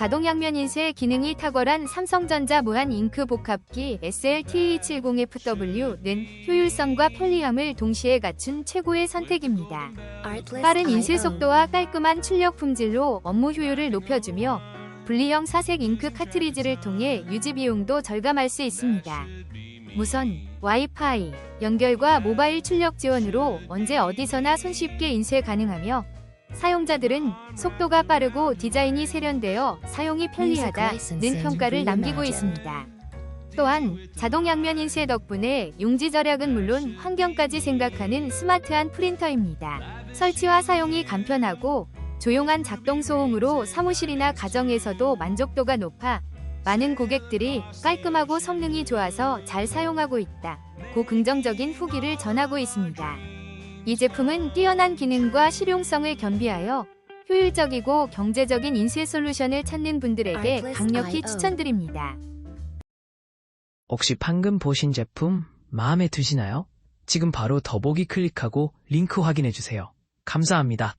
자동 양면 인쇄 기능이 탁월한 삼성전자 무한 잉크 복합기 SLTE70FW는 효율성과 편리함을 동시에 갖춘 최고의 선택입니다. 빠른 인쇄 속도와 깔끔한 출력 품질로 업무 효율을 높여주며 분리형 사색 잉크 카트리지를 통해 유지 비용도 절감할 수 있습니다. 무선, 와이파이, 연결과 모바일 출력 지원으로 언제 어디서나 손쉽게 인쇄 가능하며 사용자들은 속도가 빠르고 디자인이 세련되어 사용이 편리하다는 평가를 남기고 있습니다. 또한 자동 양면 인쇄 덕분에 용지 절약은 물론 환경까지 생각하는 스마트한 프린터입니다. 설치와 사용이 간편하고 조용한 작동 소음으로 사무실이나 가정에서도 만족도가 높아 많은 고객들이 깔끔하고 성능이 좋아서 잘 사용하고 있다. 고 긍정적인 후기를 전하고 있습니다. 이 제품은 뛰어난 기능과 실용성을 겸비하여 효율적이고 경제적인 인쇄 솔루션을 찾는 분들에게 강력히 추천드립니다. 혹시 방금 보신 제품 마음에 드시나요? 지금 바로 더보기 클릭하고 링크 확인해 주세요. 감사합니다.